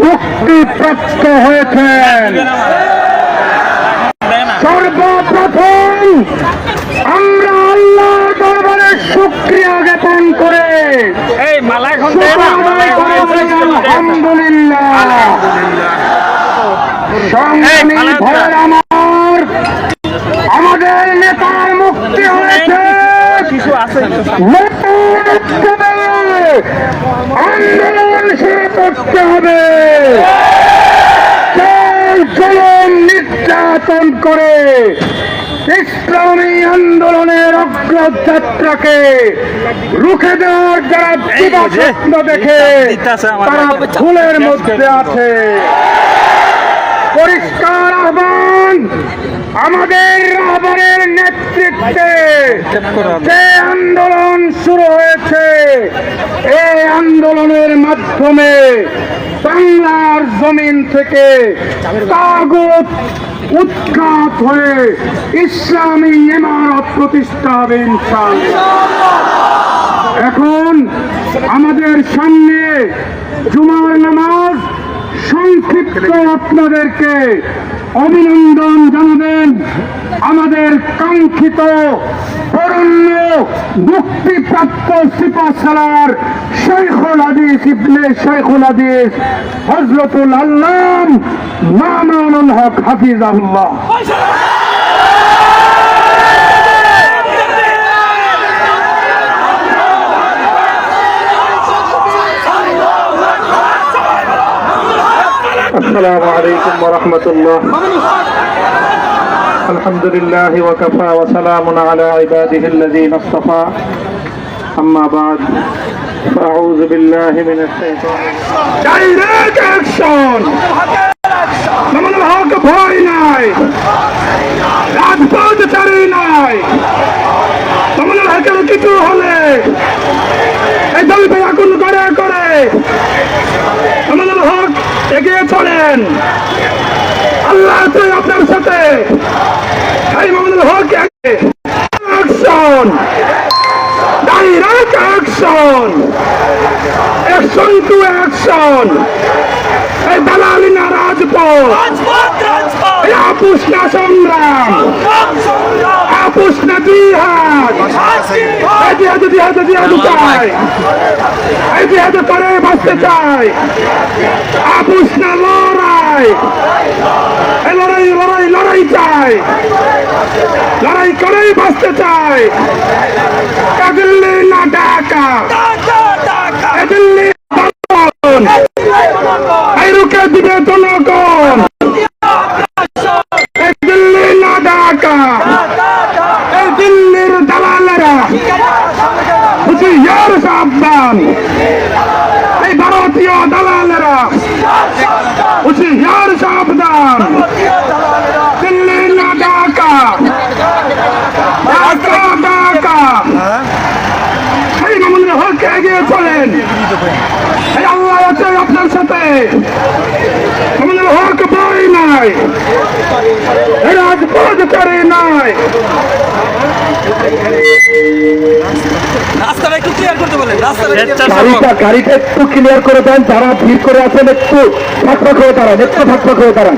মুক্তিপ্রাপ্ত হয়েছেন। সর্বপ্রথম আমরা আল্লাহ দরবারে শুক্রিয়া জ্ঞাপন করে আলহামদুলিল্লাহ। সংগ্রামী এই, আমার আমাদের নেতার মুক্তি হয়েছে। কিছু আছে আন্দোলন করতে হবে নির্যাতন করে ইসলামী আন্দোলনের অগ্রযাত্রাকে রুখে দেওয়ার যারা স্বপ্ন দেখে। তারা ফুলের মধ্যে আছে পরিষ্কার আহ্বান আমাদের রাহবারের নেতৃত্বে যে আন্দোলন শুরু হয়েছে, এই আন্দোলনের মাধ্যমে বাংলার জমিন থেকে তাগুত উৎখাত হয়ে ইসলামী ইমারত প্রতিষ্ঠা হবে এখন আমাদের সামনে জুমার নামাজ সংক্ষিপ্ত আপনাদেরকে অভিনন্দন জানাবেন। আমাদের কাঙ্ক্ষিত বরণ্য মুক্তিপ্রাপ্ত সিপাশালার শেখুল হাদিস ইবনে শেখুল হাদিস হজরতুল আল্লাম মামুনুল হক হাফিজাহুল্লাহ। السلام عليكم ورحمة الله الحمد لله وكفى وسلام على عباده الذين اصطفى أما بعد فأعوذ بالله من الشيطان Direct action! মামুন হক ভয় নাই রাজপথ চারি নাই মামুন হকের কিছু হলে এই দলকে আগুন করে করে আমাদের হক এগিয়ে চলেন। আল্লাহ তো আপনার সাথে। Mamunul Haque action direct action action to action এই দালালি না রাজপথ। এই আপুস না সংগ্রাম। আপুস না জিহাদ জিহাদ জিহাদ জিহাদ চাই। এই জিহাদ করে বাঁচতে চাই। আপুস না লড়াই। লড়াই লড়াই লড়াই চাই। লড়াই করেই বাঁচতে চাই। এ দিল্লি না ঢাকা। দিল্লি রুখে দিবে জনগণ সাবধান এই ভারতীয় দালালেরা বুঝি ইয়ার সাবধান দিল্লি না ঢাকা ঢাকা ঢাকা এই মামুনের হক এগিয়ে চলেন এই আল্লাহ আছে আপনার সাথে আমাদের হক বই নাই। এই রাজপথ নাই। গাড়িটা একটু ক্লিয়ার করে দেন যারা ভিড় করে আছেন একটু ফাঁকফাক হয়ে দাঁড়ান একটু ফাঁকফাক হয়ে দাঁড়ান।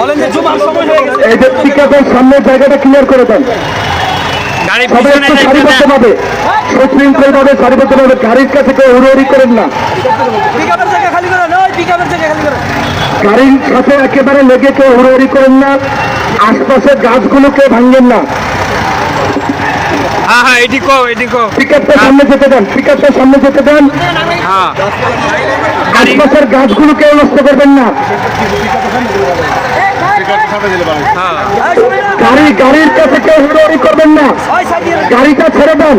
বলেন যে জুমার সময় হয়ে গেছে। এই যে পিকাপের সামনের জায়গাটা ক্লিয়ার করে দেন। সবাই একটু যাইতে সারিবদ্ধ দেন। ভাবে সুশৃঙ্খল ভাবে সারিবদ্ধ গাড়ির কাছে কেউ হুড়োহুড়ি করেন না। পিকআপের জায়গা খালি করেন ওই পিকআপের জায়গা খালি করেন। গাড়ির সাথে একেবারে লেগে কেউ হুড়োহুড়ি করেন না আশপাশের গাছগুলোকে ভাঙেন না। হ্যাঁ হ্যাঁ এটি কো এটি কো পিকআপটা সামনে যেতে দেন পিকআপটা সামনে যেতে দেন। হ্যাঁ। আশপাশের গাছগুলো কেউ নষ্ট করবেন না। গাড়ি গাড়ির কাছে কেউ হুড়োহুড়ি করবেন না। গাড়িটা ছেড়ে দেন।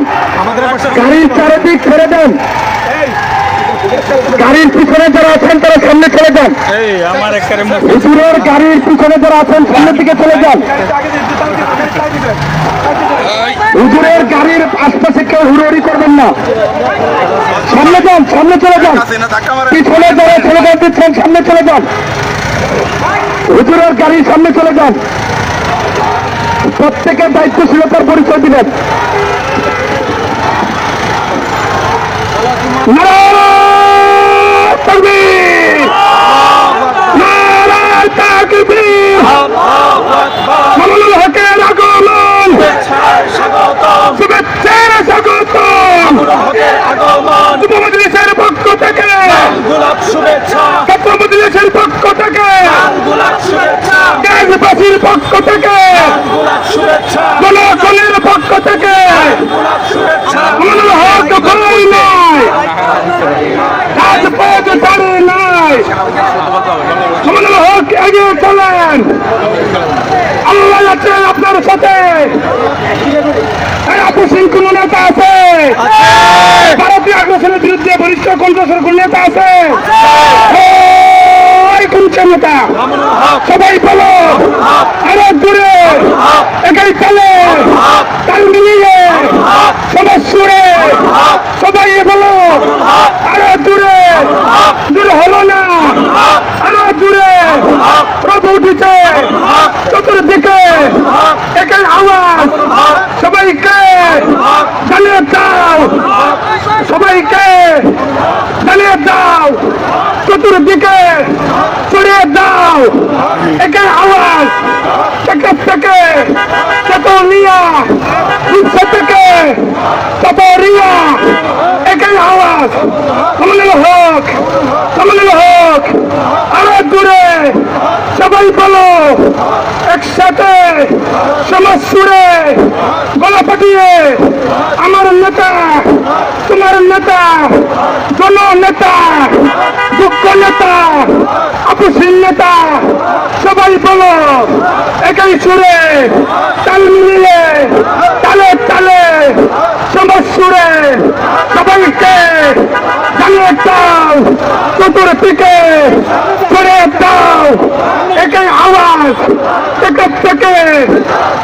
গাড়ির চারিদিক ছেড়ে দেন। গাড়ির পিছনে যারা আছেন তারা সামনে চলে যান। হুজুরের গাড়ির পিছনে যারা আছেন সামনের দিকে চলে যান। হুজুরের গাড়ির আশপাশে কেউ হুড়োহুড়ি করবেন না। সামনে যান সামনে চলে যান। পিছনে যারা চলে যান দিচ্ছেন সামনে চলে যান। হুজুরের গাড়ির সামনে চলে যান। প্রত্যেকের দায়িত্বশীলতার পরিচয় দিবেন। নারায়ণ! তাকবীর নারায় তাকবীর। মামুনুল হকের আগমন। শুভেচ্ছার স্বাগত মজলিসের পক্ষ থেকে। মজলিসের পক্ষ থেকে। দেশবাসীর পক্ষ থেকে। জনকলের পক্ষ থেকে। মনুল এগিয়ে চলেন। আল্লাহ আছে আপনার সাথে। এই আপসীন কোন নেতা আছে? ভারতীয় আগ্রাসনের বিরুদ্ধে বরিষ্ঠ কণ্ঠস্বর কোন নেতা আছে? সবাই বলো। আরও দূরে একাই চলে তাল মিলিয়ে। সবাই সুরে। সবাই বলো। আরও দূরে দূরে হলো না। আরও দূরে প্রভু উঠেছে। চতুর্দিকে একাই আওয়াজ। সবাইকে জানিয়ে দাও। সবাইকে জানিয়ে দাও। চতুর্দিকে ছড়িয়ে দাও। একাই আওয়াজ। থেকে থেকে চতুর্নিয়া উৎস থেকে চতুরিয়া। একাই আওয়াজ। আমাদের হোক আমাদের হোক সবাই বলো। একসাথে সমাজ সুরে গলা পাঠিয়ে আমার নেতা, তোমার নেতা জন নেতা দুঃখ নেতা, আপসীন নেতা, সবাই বলো। একাই সুরে তাল মিলিয়ে, তালে তালে সমাজ সুরে সবাইকে জানিয়ে দাও, চতুর্দিকে করে দাও একাই আওয়াজ থেকে থেকে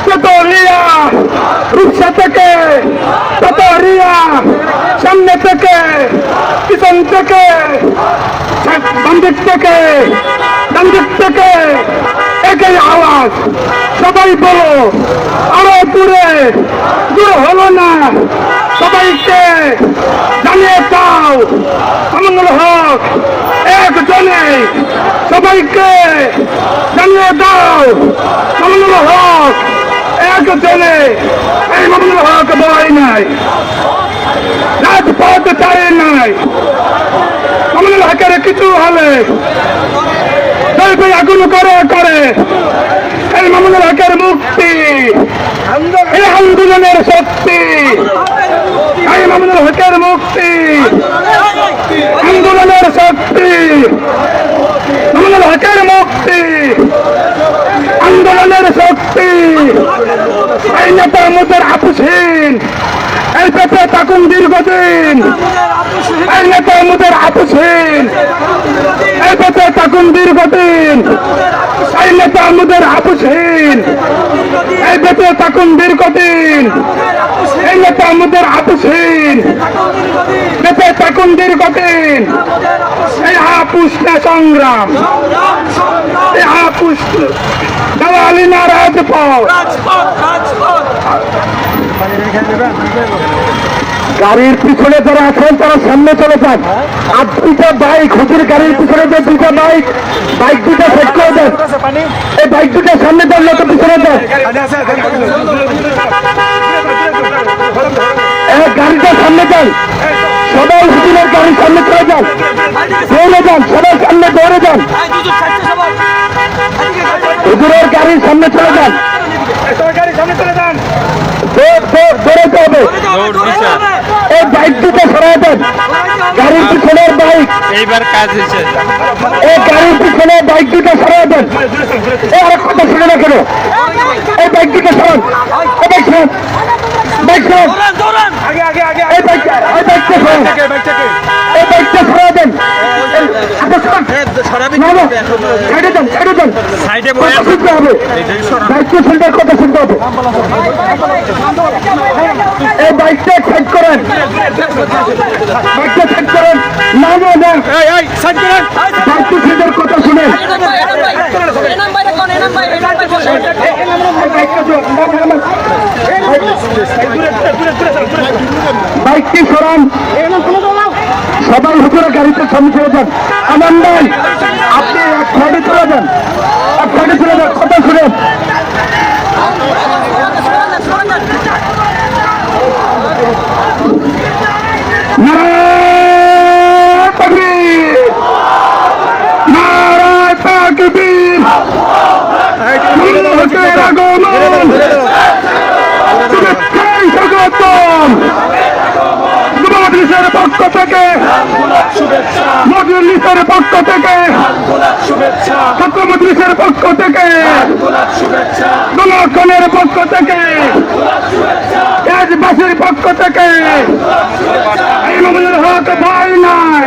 চতরিয়া রূপসা থেকে চতরিয়া সামনে থেকে পিছন থেকে বান্দিক থেকে ডান্দিক একই আওয়াজ। সবাই বলো, আরও দূরে দূর হলো না। সবাইকে জানিয়ে দাও আমঙ্গল হক, একজনে। সবাইকে জানিয়ে দাও আমঙ্গল হক, একজনে। এই মামুনুল হক বয় নাই। রাজপথ চাই নাই। মামুনুল হকের কিছু হলে দলবে আগুন করে করে। মুক্তি। এই আন্দোলনের শক্তি। এই মামুনুল হকের মুক্তি। আন্দোলনের শক্তি। মামুনুল হকের মুক্তি। আন্দোলনের শক্তি। এই নেতা মুদের আপুসহীন। এই পেতে থাকুন দীর্ঘদিন। এই নেতা মুদের আপুসহীন। এই পেতে থাকুন দীর্ঘদিন। এই নেতা মুদের আপুসহীন। এই পেতে থাকুন দীর্ঘদিন। এই নেতা মুদের আপুসহীন। থাকুন দীর্ঘদিন এই আপুস না সংগ্রাম। এই আপুস দালালি না রাজপথ। গাড়ির পিছনে যারা আছেন, তারা সামনে চলে যান। আর দুইটা বাইক, হুজুর, গাড়ির পিছনে যে দুইটা বাইক বাইক দুটা সেট করে দেন। এই বাইক দুটা সামনে দেন তো পিছনে দেন। গাড়িটা সামনে যান সবাই হুজুরের গাড়ির সামনে চলে যান। দৌড়ে যান সবাই সামনে দৌড়ে যান। হুজুরের গাড়ির সামনে চলে যান। দৌড়াতে হবে। এই সরাই দেন। গাড়ির পিছনের বাইক। এইবার কাজ হয়েছে। এই গাড়ির পিছনে বাইক দুটো সরাই দেন। এই আর কথা শুনে না কেন এই বাইক দুটো সরান। এই বাইক সরান। বাইক সরান এই বাইকটা এই বাইকটা এই বাইকটা এই- দেন। দেন বাইকটা শুনতে কথা শুনতে হবে? এই বাইকটা চেক করেন। বাইকটা চেক করেন। না না না। বাইকটা সেটার কথা শুনেন? বাড়িতে সামনে আমার নাই আপনি এক ঘরে চলে যান। এক ঘরে চলে যান কথা শুনেন। নারায় থেকে মজলিসের পক্ষ থেকে ছাত্র মজলিসের পক্ষ থেকে গোলাখনের পক্ষ থেকে দেশবাসীর পক্ষ থেকে হক ভাই নাই,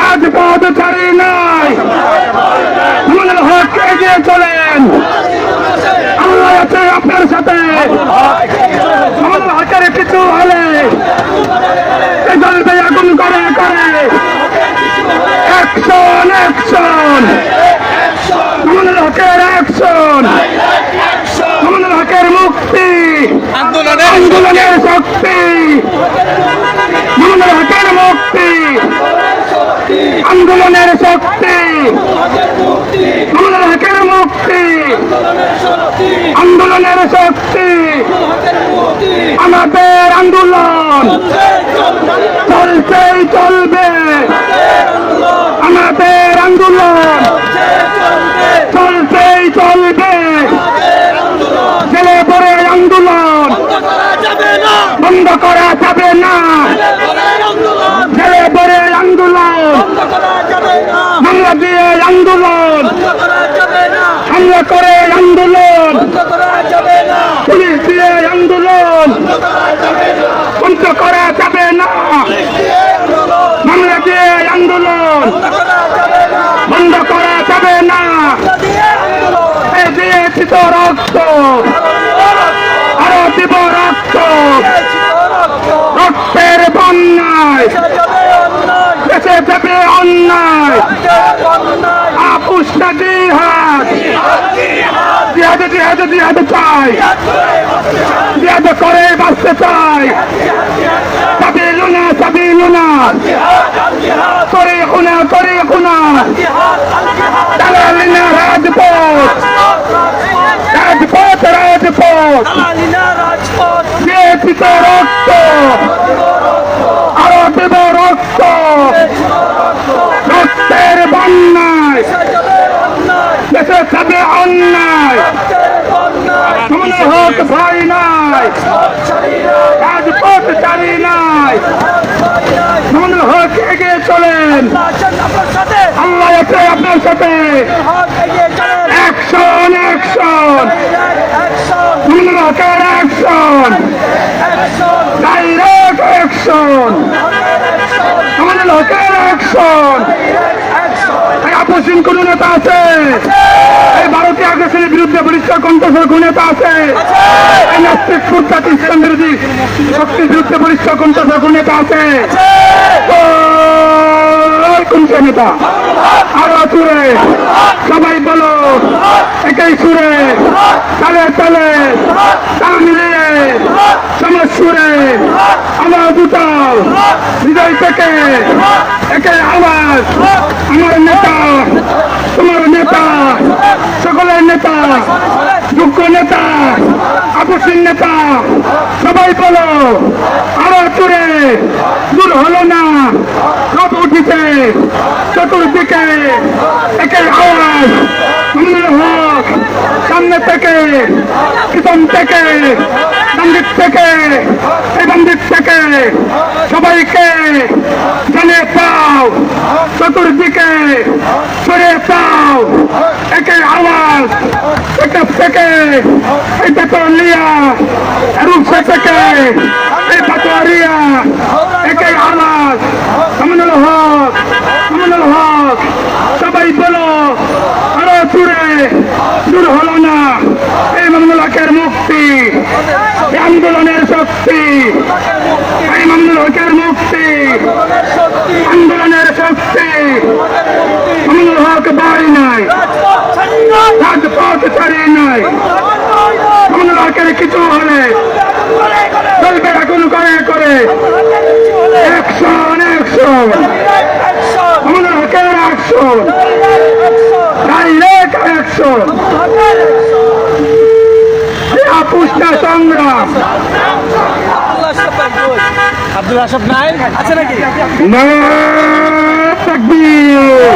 রাজপথ ছাড়ি নাই ইমামুল হক এগিয়ে চলেন। আল্লাহ আছে আপনার সাথে। হকের কিছু হলে জ্বলবে করে করে। অ্যাকশন আমাদের আন্দোলন। চলছেই চলবে। আমাদের আন্দোলন। চলছেই চলবে। ছেলে পরে আন্দোলন। বন্ধ করা যাবে না। ছেলে পরে আন্দোলন। বাংলা দিয়ে আন্দোলন। হামলা করে আন্দোলন পুলিশ দিয়ে আন্দোলন বন্ধ করা যাবে না। দিয়ে আন্দোলন বন্ধ করা যাবে না। এই দিয়েছি তো রক্ত। আরও দিব রক্ত। রক্তের বন্যায় দেশে দেবে অন্যায়। আপুস না জিহাদ জিহাদে জিহাদে জিহাদে চাই। জিহাদ করে বাঁচতে চাই। সাবিলু না সাবিলু না করে খুনা করে খুনা। দালালি না রাজপথ। রাজপথ রাজপথ। দিয়েছি তো রক্ত, আরও দেব রক্ত। রক্তের বন্যায় দেশে যাবে অন্যায়। মনে হোক ভাই নাই। রাজপথ চারি নাই। মনে হোক এগিয়ে চলেন। আল্লাহ আছে আপনার সাথে। অ্যাকশন অ্যাকশন মনে হোকের অ্যাকশন ডাইরেক্ট অ্যাকশন আপসীন কোন নেতা আছে? এই ভারতীয় আগ্রাসনের বিরুদ্ধে পরিষ্কার কণ্ঠস্বর কোন নেতা আছে? এই নাস্তিক ফুটপাত ইসলাম বিরোধী শক্তির বিরুদ্ধে পরিষ্কার কণ্ঠস্বর কোন নেতা আছে? কোন নেতা? আরও সুরে, সবাই বলো, একই সুরে, তালে তালে, তাল মিলিয়ে, সমাজ সুরে আমার দুটাও হৃদয় থেকে একে আওয়াজ। আমার নেতা, তোমার নেতা, সকলের নেতা, যোগ্য নেতা, আপসীন নেতা, সবাই বলো, আরও চুরে দূর হলো না, রথ উঠিছে চতুর্দিকে একে আওয়াজ। হক থেকে পিছন থেকে বান্দিক থেকে বান্দিক থেকে, সবাইকে জানিয়ে পাও চতুর্দিকে সরে পাও একে আওয়াজ থেকে থেকে, এই পেট্রোলিয়া রূপসা থেকে, এই পাটোয়ারিয়া একে আওয়াজ আমিনুল হক আমিনুল হক সবাই বলো চুরে দূর হলো না। এই মামুনুল হকের মুক্তি আন্দোলনের শক্তি, এই মামুনুল হকের মুক্তি, আন্দোলনের শক্তি। মামুনুল হক বাড়ি নাই, রাজপথ কিছু হলে চলবে এখন করে করে। অ্যাকশন অ্যাকশন মামুনুল হকের অ্যাকশন অ্যাকশন আপুষ্টা সংগ্রাম। আব্দুল আশফ নাই? আছে নাকি? নারায়ণ তাকবীর।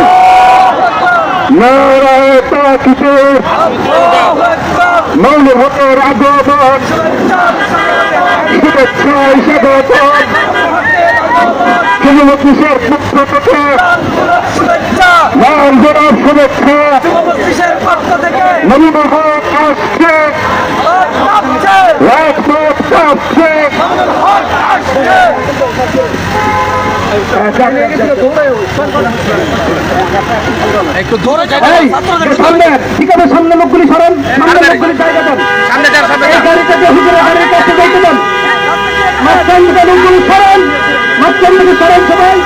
নারায়ণ তাকবীর। মৌল হকের আগমন শুভেচ্ছায় স্বাগত মাননীয় কিশোর পক্ষ থেকে জনাব শুভেচ্ছা। অফিসের পক্ষ থেকে নবীন হক আসছে। রাজপথ আসছে। একটু দূরে সামনে ঠিক আছে সামনে লোকগুলি সরান। সামনে লোকগুলি জায়গা দেন। সামনে কাছে দেন। মাঝখান থেকে লোকগুলি সরান। মাঝখান থেকে সরান সবাই।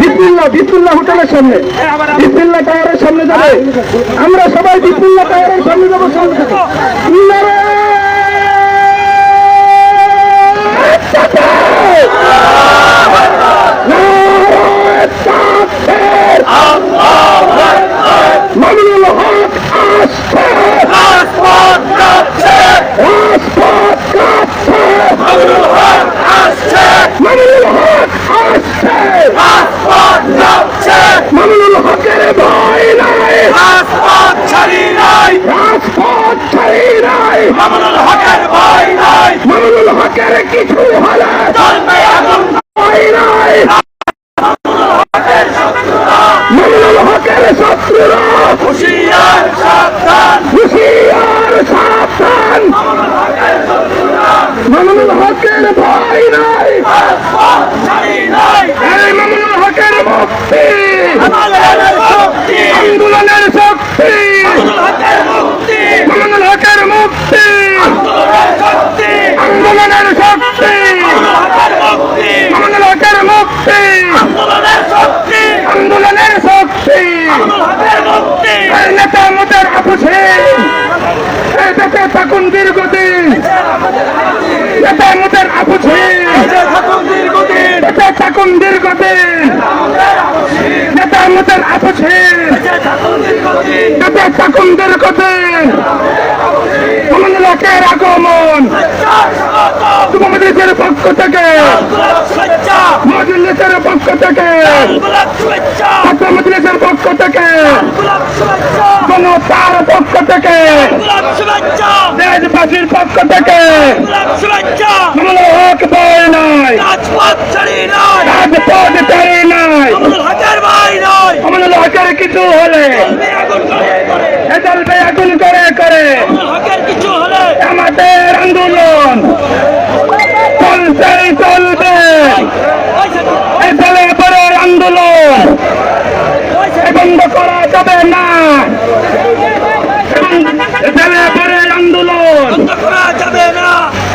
বিসমিল্লাহ বিসমিল্লাহ হোটেলের সামনে। বিসমিল্লাহ টাওয়ারের সামনে যাবে। আমরা সবাই বিসমিল্লাহ টাওয়ারের সামনে যাব, সামনে মামুনুল হক আসছে। মুক্তি আন্দোলনের শক্তি। আন্দোলনের মুক্তি আন্দোলনের শক্তি। নেতা মোদের আপুছে এই দেশে থাকুন দীর্ঘদিন। নেতা মোদের আপুছে দেশে থাকুন দীর্ঘদিন নেতা মোদের আপুছে দেশে থাকুন দীর্ঘদিন তোমাদের লোকের আগমন। তোমাদের পক্ষ থেকে। মজলিসের পক্ষ থেকে ছাত্র মজলিসের পক্ষ থেকে জনতার পক্ষ থেকে দেশবাসীর পক্ষ থেকে আমরা হক বই নাই রাজপথ চাই নাই। আমাদের হকের কিছু হলে এ চলবে আগুন করে। করে আমাদের আন্দোলন। চলছেই চলবে। এই চলে পরের আন্দোলন বন্ধ করা যাবে না। চলে পরের আন্দোলন।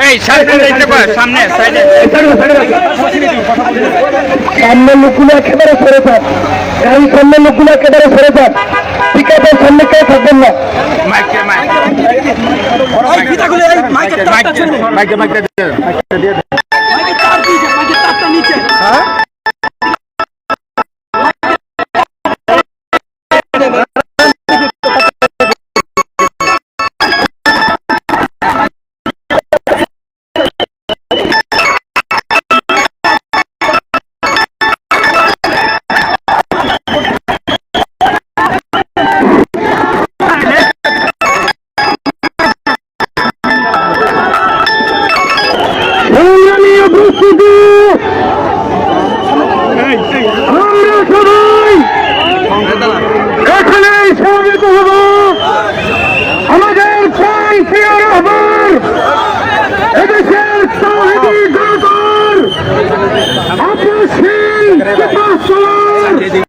এই সামনে যাইতে পার সামনে সাইডে। সামনে লোকগুলো একেবারে সরে যান গাড়ির সামনে লোকগুলো একেবারে সরে যান ঠিক আছে সামনে কেউ থাকবেন না। Mike mike mike mike.